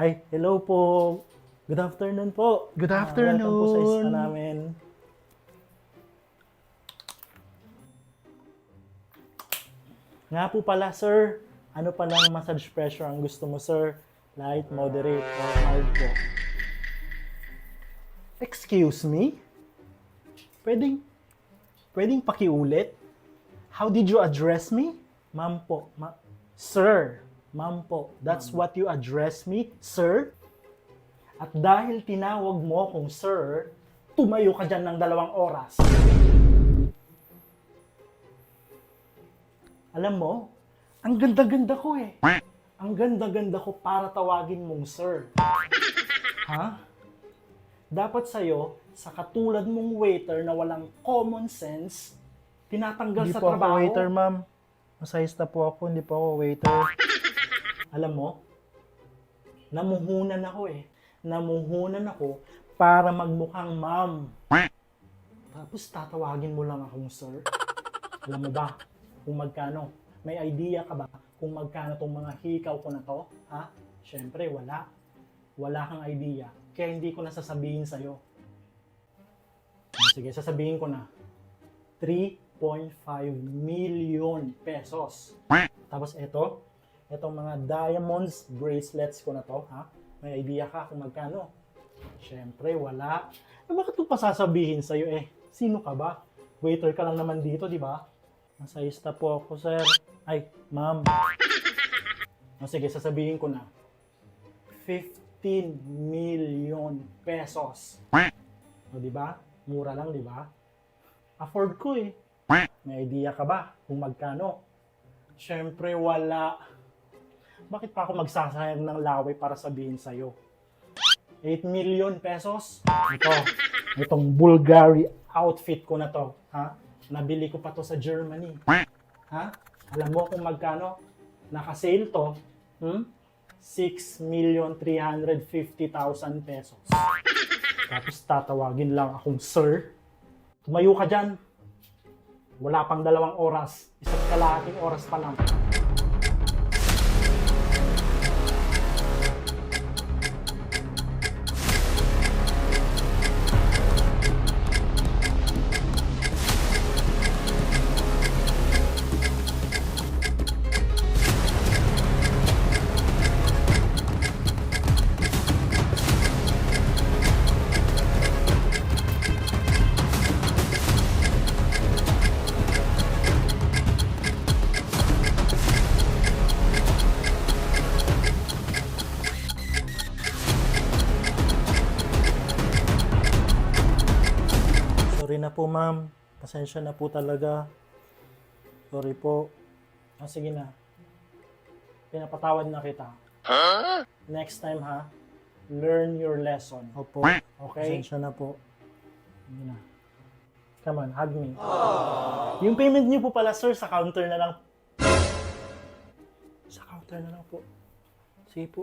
Ay, hello po. Good afternoon po. Good Ah, welcome po sa afternoon. isa namin. Nga po pala, sir. Ano pa lang massage pressure ang gusto mo, sir? Light, moderate, or mild po? Excuse me? Pwedeng, Pwedeng pakiulit? How did you address me? ma'am po. Ma- Sir. Ma'am po. That's what you address me, sir? At dahil tinawag mo akong sir, tumayo ka dyan ng dalawang oras. Alam mo, ang ganda-ganda ko eh. Ang ganda-ganda ko para tawagin mong sir. Ha? Dapat sa'yo, sa katulad mong waiter na walang common sense, tinatanggal Hindi sa po ako trabaho. waiter, ma'am. Masahista po ako, hindi po ako waiter. Alam mo, namuhunan ako eh. Namuhunan ako para magmukhang ma'am. Tapos tatawagin mo lang akong sir. Alam mo ba kung magkano? May idea ka ba kung magkano tong mga hikaw ko na to? Ha? Siyempre, wala. Wala kang idea. Kaya hindi ko na sasabihin sa'yo. Sige, sasabihin ko na. 3.5 million pesos. Tapos ito, itong mga diamonds bracelets ko na to, ha? May idea ka kung magkano? Siyempre, wala. Eh, bakit ko pa sasabihin sa'yo eh? Sino ka ba? Waiter ka lang naman dito, di ba? Masayista po ako, sir. Ay, ma'am. O sige, sasabihin ko na. 15 million pesos. O, di ba? Mura lang, di ba? Afford ko eh. May idea ka ba kung magkano? Siyempre, wala. Bakit pa ako magsasayang ng laway para sabihin sa'yo? 8 million pesos? Ito, itong Bulgari outfit ko na to. Ha? Nabili ko pa to sa Germany. Ha? Alam mo kung magkano? Naka-sale to. Hmm? 6 million 350,000 pesos. Tapos tatawagin lang akong sir. Tumayo ka dyan. Wala pang dalawang oras. Isa't kalahating oras pa lang. Po, ma'am. Pasensya na po talaga. Sorry po. Ah, sige na. Pinapatawad na kita. Next time, ha? Learn your lesson. Opo. Okay? Pasensya na po. Sige na. Come on, hug me. Yung payment niyo po pala, sir, sa counter na lang. Sa counter na lang po. Sige po.